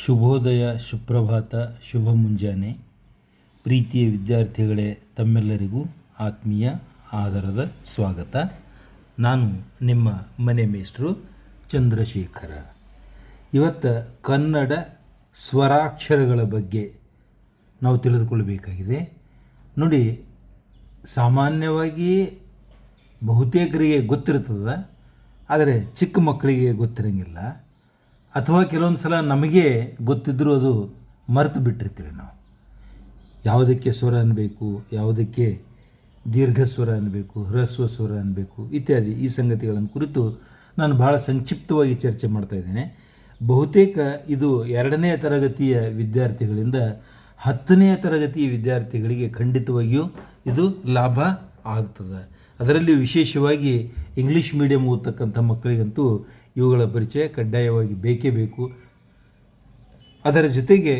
ಶುಭೋದಯ, ಸುಪ್ರಭಾತ, ಶುಭ ಮುಂಜಾನೆ. ಪ್ರೀತಿಯ ವಿದ್ಯಾರ್ಥಿಗಳೇ, ತಮ್ಮೆಲ್ಲರಿಗೂ ಆತ್ಮೀಯ ಆದರದ ಸ್ವಾಗತ. ನಾನು ನಿಮ್ಮ ಮನೆ ಮೇಷ್ಟ್ರು ಚಂದ್ರಶೇಖರ. ಇವತ್ತು ಕನ್ನಡ ಸ್ವರಾಕ್ಷರಗಳ ಬಗ್ಗೆ ನಾವು ತಿಳಿದುಕೊಳ್ಳಬೇಕಾಗಿದೆ. ನೋಡಿ ಸಾಮಾನ್ಯವಾಗಿ ಬಹುತೇಕರಿಗೆ ಗೊತ್ತಿರ್ತದೆ, ಆದರೆ ಚಿಕ್ಕ ಮಕ್ಕಳಿಗೆ ಗೊತ್ತಿರಂಗಿಲ್ಲ. ಅಥವಾ ಕೆಲವೊಂದು ಸಲ ನಮಗೆ ಗೊತ್ತಿದ್ದರೂ ಅದು ಮರೆತು ಬಿಟ್ಟಿರ್ತೀವಿ ನಾವು. ಯಾವುದಕ್ಕೆ ಸ್ವರ ಅನ್ನಬೇಕು ಯಾವುದಕ್ಕೆ ದೀರ್ಘ ಸ್ವರ ಅನ್ನಬೇಕು ಹ್ರಸ್ವ ಸ್ವರ ಅನ್ನಬೇಕು ಇತ್ಯಾದಿ ಈ ಸಂಗತಿಗಳನ್ನು ಕುರಿತು ನಾನು ಬಹಳ ಸಂಕ್ಷಿಪ್ತವಾಗಿ ಚರ್ಚೆ ಮಾಡ್ತಾ ಇದ್ದೇನೆ. ಬಹುತೇಕ ಇದು ಎರಡನೇ ತರಗತಿಯ ವಿದ್ಯಾರ್ಥಿಗಳಿಂದ ಹತ್ತನೆಯ ತರಗತಿಯ ವಿದ್ಯಾರ್ಥಿಗಳಿಗೆ ಖಂಡಿತವಾಗಿಯೂ ಇದು ಲಾಭ ಆಗ್ತದೆ. ಅದರಲ್ಲಿ ವಿಶೇಷವಾಗಿ ಇಂಗ್ಲೀಷ್ ಮೀಡಿಯಂ ಓದ್ತಕ್ಕಂಥ ಮಕ್ಕಳಿಗಂತೂ ಇವುಗಳ ಪರಿಚಯ ಕಡ್ಡಾಯವಾಗಿ ಬೇಕೇ ಬೇಕು. ಅದರ ಜೊತೆಗೆ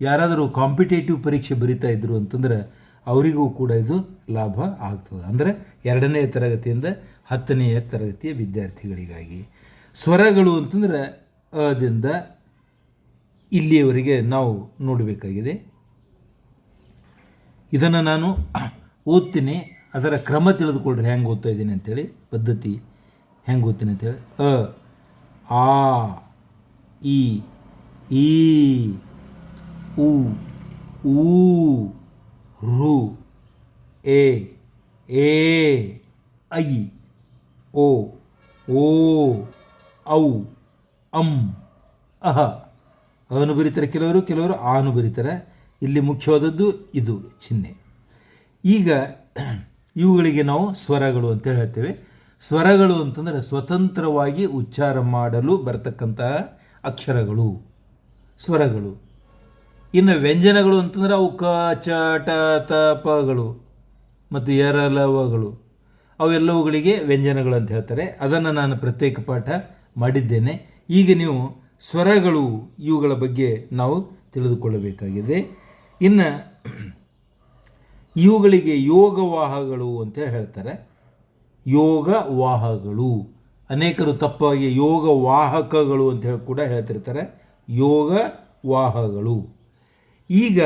ಯಾರಾದರೂ ಕಾಂಪಿಟೇಟಿವ್ ಪರೀಕ್ಷೆ ಬರಿತಾ ಇದ್ದರು ಅಂತಂದ್ರೆ ಅವರಿಗೂ ಕೂಡ ಇದು ಲಾಭ ಆಗ್ತದೆ. ಅಂದರೆ ಎರಡನೇ ತರಗತಿಯಿಂದ ಹತ್ತನೆಯ ತರಗತಿಯ ವಿದ್ಯಾರ್ಥಿಗಳಿಗಾಗಿ. ಸ್ವರಗಳು ಅಂತಂದ್ರೆ ಅದಿಂದ ಇಲ್ಲಿಯವರೆಗೆ ನಾವು ನೋಡಬೇಕಾಗಿದೆ. ಇದನ್ನು ನಾನು ಓದ್ತೀನಿ, ಅದರ ಕ್ರಮ ತಿಳಿದುಕೊಳ್ಳ್ರಿ, ಹೆಂಗೆ ಓದ್ತಾ ಇದ್ದೀನಿ ಅಂತೇಳಿ, ಪದ್ಧತಿ ಹೆಂಗೆ ಓದ್ತೀನಿ ಅಂತೇಳಿ. ಅ ಆ, ಇ, ಈ, ಉ, ಊ, ರು, ಎ ಏ ಐ, ಓ ಓ, ಔ, ಅಂ, ಅಹ. ಅನು ಬರೀತಾರೆ ಕೆಲವರು ಕೆಲವರು ಆನು ಬರೀತಾರೆ. ಇಲ್ಲಿ ಮುಖ್ಯವಾದದ್ದು ಇದು ಚಿಹ್ನೆ. ಈಗ ಇವುಗಳಿಗೆ ನಾವು ಸ್ವರಗಳು ಅಂತ ಹೇಳ್ತೇವೆ. ಸ್ವರಗಳು ಅಂತಂದರೆ ಸ್ವತಂತ್ರವಾಗಿ ಉಚ್ಚಾರ ಮಾಡಲು ಬರ್ತಕ್ಕಂತಹ ಅಕ್ಷರಗಳು, ಸ್ವರಗಳು. ಇನ್ನು ವ್ಯಂಜನಗಳು ಅಂತಂದರೆ ಅವು ಕ, ಚ, ಟ, ತ ಪಗಳು ಮತ್ತು ಎರಲವಗಳು ಅವೆಲ್ಲವುಗಳಿಗೆ ವ್ಯಂಜನಗಳು ಅಂತ ಹೇಳ್ತಾರೆ. ಅದನ್ನು ನಾನು ಪ್ರತ್ಯೇಕ ಪಾಠ ಮಾಡಿದ್ದೇನೆ. ಈಗ ನೀವು ಸ್ವರಗಳು ಇವುಗಳ ಬಗ್ಗೆ ನಾವು ತಿಳಿದುಕೊಳ್ಳಬೇಕಾಗಿದೆ. ಇನ್ನು ಇವುಗಳಿಗೆ ಯೋಗವಾಹಗಳು ಅಂತ ಹೇಳ್ತಾರೆ. ಯೋಗವಾಹಗಳು. ಅನೇಕರು ತಪ್ಪಾಗಿ ಯೋಗ ವಾಹಕಗಳು ಅಂತ ಹೇಳಿ ಕೂಡ ಹೇಳ್ತಿರ್ತಾರೆ. ಯೋಗ ವಾಹಗಳು ಈಗ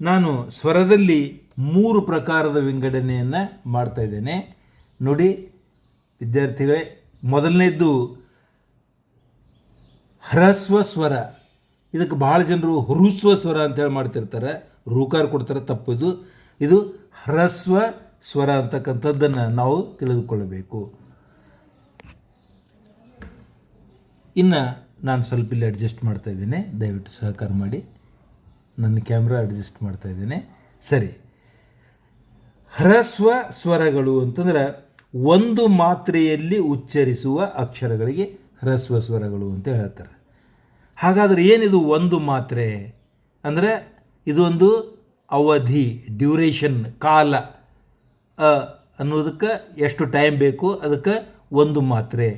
ನಾನು ಸ್ವರದಲ್ಲಿ ಮೂರು ಪ್ರಕಾರದ ವಿಂಗಡಣೆಯನ್ನು ಮಾಡ್ತಾ ಇದ್ದೇನೆ. ನೋಡಿ, ವಿದ್ಯಾರ್ಥಿಗಳೇ, ಮೊದಲನೇದ್ದು ಹ್ರಸ್ವ ಸ್ವರ. ಇದಕ್ಕೆ ಭಾಳ ಜನರು ಹೃಸ್ವ ಸ್ವರ ಅಂತೇಳಿ ಮಾಡ್ತಿರ್ತಾರೆ. ರೂಕಾರ ಕೊಡ್ತಾರೆ ತಪ್ಪಿದು ಇದು ಹ್ರಸ್ವ ಸ್ವರ ಅಂತಕ್ಕಂಥದ್ದನ್ನು ನಾವು ತಿಳಿದುಕೊಳ್ಳಬೇಕು. ಇನ್ನು ನಾನು ಸ್ವಲ್ಪ ಇಲ್ಲಿ ಅಡ್ಜಸ್ಟ್ ಮಾಡ್ತಾ ಇದ್ದೇನೆ. ದಯವಿಟ್ಟು ಸಹಕಾರ ಮಾಡಿ. ನನ್ನ ಕ್ಯಾಮ್ರಾ ಅಡ್ಜಸ್ಟ್ ಮಾಡ್ತಾ ಇದ್ದೇನೆ. ಸರಿ. ಹ್ರಸ್ವ ಸ್ವರಗಳು ಅಂತಂದ್ರೆ ಒಂದು ಮಾತ್ರೆಯಲ್ಲಿ ಉಚ್ಚರಿಸುವ ಅಕ್ಷರಗಳಿಗೆ ಹ್ರಸ್ವ ಸ್ವರಗಳು ಅಂತ ಹೇಳ್ತಾರೆ. ಹಾಗಾದರೆ ಏನಿದು ಒಂದು ಮಾತ್ರೆ? ಅಂದರೆ ಇದೊಂದು ಅವಧಿ ಡ್ಯೂರೇಷನ್ ಕಾಲ. ಅ ಅನ್ನೋದಕ್ಕೆ ಎಷ್ಟು ಟೈಮ್ ಬೇಕು ಅದಕ್ಕೆ ಒಂದು ಮಾತ್ರೆ.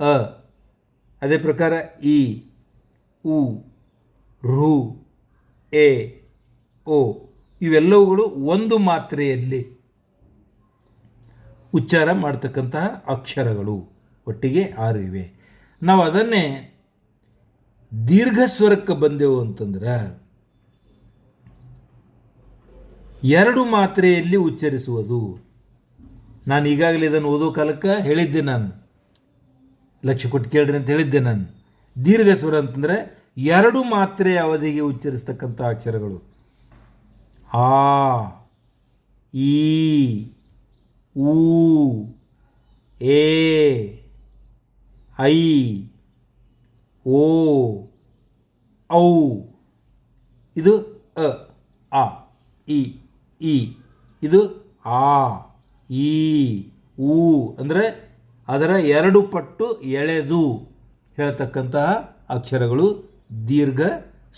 ಅ. ಅದೇ ಪ್ರಕಾರ ಇ ಉ, ರು, ಎ, ಓ ಇವೆಲ್ಲವುಗಳು ಒಂದು ಮಾತ್ರೆಯಲ್ಲಿ ಉಚ್ಚಾರ ಮಾಡ್ತಕ್ಕಂತಹ ಅಕ್ಷರಗಳು. ಒಟ್ಟಿಗೆ ಆರು ಇವೆ ನಾವು ಅದನ್ನೇ ದೀರ್ಘ ಸ್ವರಕ್ಕೆ ಬಂದೆವು ಅಂತಂದ್ರೆ ಎರಡು ಮಾತ್ರೆಯಲ್ಲಿ ಉಚ್ಚರಿಸುವುದು. ನಾನು ಈಗಾಗಲೇ ಇದನ್ನು ಓದೋ ಕಾಲಕ್ಕೆ ಹೇಳಿದ್ದೆ ನಾನು. ಲಕ್ಷ್ಯ ಕೊಟ್ಟು ಕೇಳ್ರಿ ಅಂತ ಹೇಳಿದ್ದೆ ನಾನು. ದೀರ್ಘ ಸ್ವರ ಅಂತಂದರೆ ಎರಡು ಮಾತ್ರೆ ಅವಧಿಗೆ ಉಚ್ಚರಿಸ್ತಕ್ಕಂಥ ಅಕ್ಷರಗಳು. ಆ, ಈ, ಊ, ಎ, ಐ, ಓ, ಔ. ಇದು ಅ, ಆ ಇ ಈ. ಇದು ಆ, ಈ, ಊ ಅಂದರೆ ಅದರ ಎರಡು ಪಟ್ಟು ಎಳೆದು ಹೇಳ್ತಕ್ಕಂತಹ ಅಕ್ಷರಗಳು ದೀರ್ಘ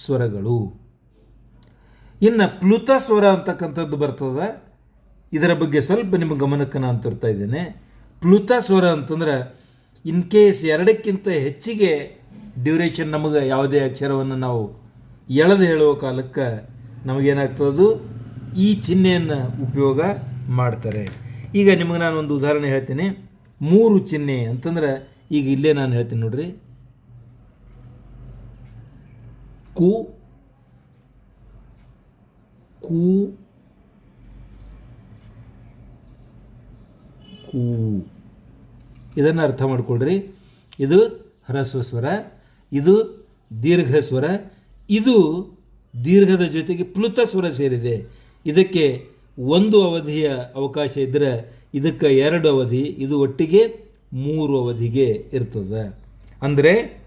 ಸ್ವರಗಳು. ಇನ್ನು ಪ್ಲುತ ಸ್ವರ ಅಂತಕ್ಕಂಥದ್ದು ಬರ್ತದೆ. ಇದರ ಬಗ್ಗೆ ಸ್ವಲ್ಪ ನಿಮ್ಮ ಗಮನಕ್ಕೆ ನಾನು ತರ್ತಾ ಇದ್ದೇನೆ. ಪ್ಲುತ ಸ್ವರ ಅಂತಂದ್ರೆ ಇನ್ ಕೇಸ್ ಎರಡಕ್ಕಿಂತ ಹೆಚ್ಚಿಗೆ ಡ್ಯೂರೇಷನ್ ನಮಗೆ ಯಾವುದೇ ಅಕ್ಷರವನ್ನು ನಾವು ಎಳೆದು ಹೇಳುವ ಕಾಲಕ್ಕೆ ನಮಗೇನಾಗ್ತದದು? ಈ ಚಿಹ್ನೆಯನ್ನು ಉಪಯೋಗ ಮಾಡ್ತಾರೆ. ಈಗ ನಿಮಗೆ ನಾನು ಒಂದು ಉದಾಹರಣೆ ಹೇಳ್ತೀನಿ. ಮೂರು ಚಿಹ್ನೆ ಅಂತಂದ್ರೆ ಈಗ ಇಲ್ಲೇ ನಾನು ಹೇಳ್ತೀನಿ ನೋಡ್ರಿ. ಕು ಕು ಕು. ಇದನ್ನು ಅರ್ಥ ಮಾಡ್ಕೊಳ್ರಿ. ಇದು ಹ್ರಸ್ವ ಸ್ವರ ಇದು ದೀರ್ಘ ಸ್ವರ ಇದು ದೀರ್ಘದ ಜೊತೆಗೆ ಪ್ಲುತ ಸ್ವರ ಸೇರಿದೆ. ಇದಕ್ಕೆ ಒಂದು ಅವಧಿಯ ಅವಕಾಶ ಇದ್ದರೆ ಇದಕ್ಕೆ ಎರಡು ಅವಧಿ, ಇದು ಒಟ್ಟಿಗೆ ಮೂರು ಅವಧಿಗೆ ಇರ್ತದೆ. ಅಂದರೆ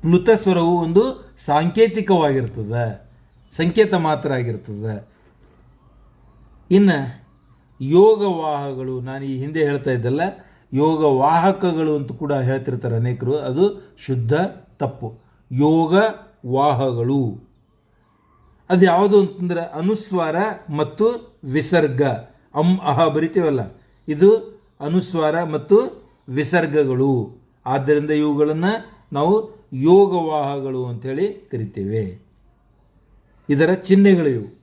ಪ್ಲುತ ಸ್ವರವು ಒಂದು ಸಾಂಕೇತಿಕವಾಗಿರ್ತದೆ. ಸಂಕೇತ ಮಾತ್ರ ಆಗಿರ್ತದೆ. ಇನ್ನು ಯೋಗವಾಹಗಳು ನಾನು ಈ ಹಿಂದೆ ಹೇಳ್ತಾ ಇದ್ದಲ್ಲ ಯೋಗವಾಹಕಗಳು ಅಂತ ಕೂಡ ಹೇಳ್ತಿರ್ತಾರೆ ಅನೇಕರು. ಅದು ಶುದ್ಧ ತಪ್ಪು. ಯೋಗ ವಾಹಗಳು ಅದು ಯಾವುದು ಅಂತಂದ್ರೆ ಅನುಸ್ವಾರ ಮತ್ತು ವಿಸರ್ಗ. ಅಂ, ಅಹ ಬರಿತೀವಲ್ಲ? ಇದು ಅನುಸ್ವಾರ ಮತ್ತು ವಿಸರ್ಗಗಳು. ಆದ್ದರಿಂದ ಇವುಗಳನ್ನು ನಾವು ಯೋಗವಾಹಗಳು ಅಂಥೇಳಿ ಕರಿತೇವೆ. ಇದರ ಚಿಹ್ನೆಗಳಿವು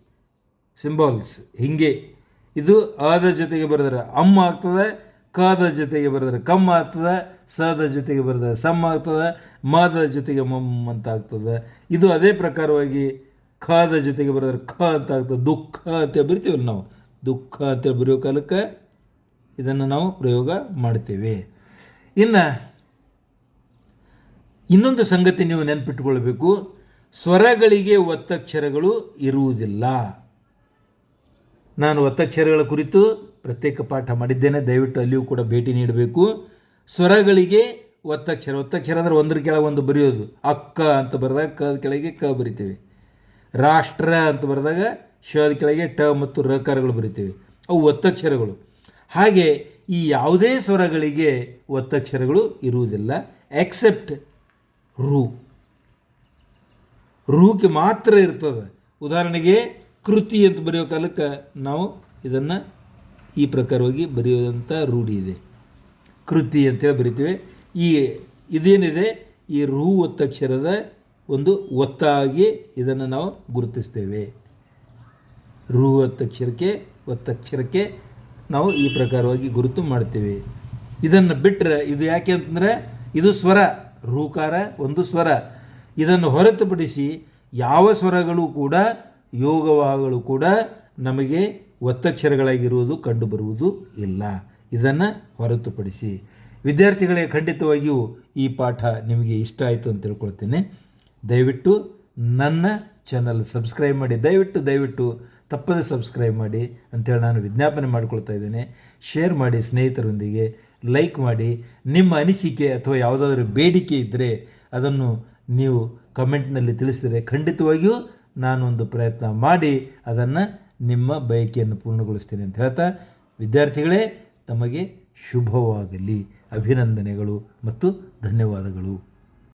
ಸಿಂಬಾಲ್ಸ್ ಹಿಂಗೆ. ಇದು ಅದ ಜೊತೆಗೆ ಬರೆದ್ರೆ ಅಮ್ಮ ಆಗ್ತದೆ ಕದ ಜೊತೆಗೆ ಬರೆದ್ರೆ ಕಮ್ ಆಗ್ತದೆ ಸದ ಜೊತೆಗೆ ಬರೆದ ಸಮ್ ಆಗ್ತದೆ ಮದ ಜೊತೆಗೆ ಮಮ್ ಅಂತ ಆಗ್ತದೆ. ಇದು ಅದೇ ಪ್ರಕಾರವಾಗಿ ಖದ ಜೊತೆಗೆ ಬರೋದ್ರೆ ಖ ಅಂತ ಆಗ್ತದೆ. ದುಃಖ ಅಂತ ಬರಿತೀವಲ್ಲ ನಾವು. ದುಃಖ ಅಂತೇಳಿ ಬರೆಯೋ ಕಾಲಕ್ಕೆ ಇದನ್ನು ನಾವು ಪ್ರಯೋಗ ಮಾಡ್ತೇವೆ. ಇನ್ನು ಇನ್ನೊಂದು ಸಂಗತಿ ನೀವು ನೆನಪಿಟ್ಟುಕೊಳ್ಬೇಕು ಸ್ವರಗಳಿಗೆ ಒತ್ತಕ್ಷರಗಳು ಇರುವುದಿಲ್ಲ. ನಾನು ಒತ್ತಕ್ಷರಗಳ ಕುರಿತು ಪ್ರತ್ಯೇಕ ಪಾಠ ಮಾಡಿದ್ದೇನೆ. ದಯವಿಟ್ಟು ಅಲ್ಲಿಯೂ ಕೂಡ ಭೇಟಿ ನೀಡಬೇಕು. ಸ್ವರಗಳಿಗೆ ಒತ್ತಕ್ಷರ ಒತ್ತಕ್ಷರ ಅಂದರೆ ಒಂದರ ಕೆಳಗೆ ಒಂದು ಬರೆಯೋದು. ಅಕ್ಕ ಅಂತ ಬರೆದಾಗ ಕ ಕೆಳಗೆ ಕ ಬರಿತೀವಿ. ರಾಷ್ಟ್ರ ಅಂತ ಬರೆದಾಗ ಶದ ಕೆಳಗೆ ಟ ಮತ್ತು ರಕಾರಗಳು ಬರಿತೀವಿ. ಅವು ಒತ್ತಕ್ಷರಗಳು. ಹಾಗೆ ಈ ಯಾವುದೇ ಸ್ವರಗಳಿಗೆ ಒತ್ತಕ್ಷರಗಳು ಇರುವುದಿಲ್ಲ ಎಕ್ಸೆಪ್ಟ್ ರು. ರೂಕ್ಕೆ ಮಾತ್ರ ಇರ್ತದೆ. ಉದಾಹರಣೆಗೆ ಕೃತಿ ಅಂತ ಬರೆಯೋ ಕಾಲಕ್ಕೆ ನಾವು ಇದನ್ನು ಈ ಪ್ರಕಾರವಾಗಿ ಬರೆಯುವಂಥ ರೂಢಿ ಇದೆ. ಕೃತಿ ಅಂತೇಳಿ ಬರಿತೀವಿ. ಈ ಇದೇನಿದೆ? ಈ ರು ಒತ್ತಕ್ಷರದ ಒಂದು ಒತ್ತಾಗಿ ಇದನ್ನು ನಾವು ಗುರುತಿಸ್ತೇವೆ. ರು ಒತ್ತಕ್ಷರಕ್ಕೆ ಒತ್ತಕ್ಷರಕ್ಕೆ ನಾವು ಈ ಪ್ರಕಾರವಾಗಿ ಗುರುತು ಮಾಡ್ತೇವೆ. ಇದನ್ನು ಬಿಟ್ಟರೆ ಇದು ಯಾಕೆ ಅಂತಂದರೆ ಇದು ಸ್ವರ, ರೂಕಾರ ಒಂದು ಸ್ವರ. ಇದನ್ನು ಹೊರತುಪಡಿಸಿ ಯಾವ ಸ್ವರಗಳು ಕೂಡ ಯೋಗವಾಹಗಳು ಕೂಡ ನಮಗೆ ಒತ್ತಕ್ಷರಗಳಾಗಿರುವುದು ಕಂಡುಬರುವುದು ಇಲ್ಲ. ಇದನ್ನು ಹೊರತುಪಡಿಸಿ. ವಿದ್ಯಾರ್ಥಿಗಳೇ, ಖಂಡಿತವಾಗಿಯೂ ಈ ಪಾಠ ನಿಮಗೆ ಇಷ್ಟ ಆಯಿತು ಅಂತ ತಿಳ್ಕೊಳ್ತೇನೆ. ದಯವಿಟ್ಟು ನನ್ನ ಚಾನಲ್ ಸಬ್ಸ್ಕ್ರೈಬ್ ಮಾಡಿ, ದಯವಿಟ್ಟು ದಯವಿಟ್ಟು ತಪ್ಪದೇ ಸಬ್ಸ್ಕ್ರೈಬ್ ಮಾಡಿ ಅಂತೇಳಿ ನಾನು ವಿಜ್ಞಾಪನೆ ಮಾಡಿಕೊಳ್ತಾ ಇದ್ದೇನೆ. ಶೇರ್ ಮಾಡಿ ಸ್ನೇಹಿತರೊಂದಿಗೆ ಲೈಕ್ ಮಾಡಿ. ನಿಮ್ಮ ಅನಿಸಿಕೆ ಅಥವಾ ಯಾವುದಾದ್ರೂ ಬೇಡಿಕೆ ಇದ್ದರೆ ಅದನ್ನು ನೀವು ಕಮೆಂಟ್ನಲ್ಲಿ ತಿಳಿಸಿದರೆ ಖಂಡಿತವಾಗಿಯೂ ನಾನೊಂದು ಪ್ರಯತ್ನ ಮಾಡಿ ಅದನ್ನು ನಿಮ್ಮ ಬಯಕೆಯನ್ನು ಪೂರ್ಣಗೊಳಿಸ್ತೇನೆ ಅಂತ ಹೇಳ್ತಾ, ವಿದ್ಯಾರ್ಥಿಗಳೇ, ತಮಗೆ ಶುಭವಾಗಲಿ. ಅಭಿನಂದನೆಗಳು ಮತ್ತು ಧನ್ಯವಾದಗಳು.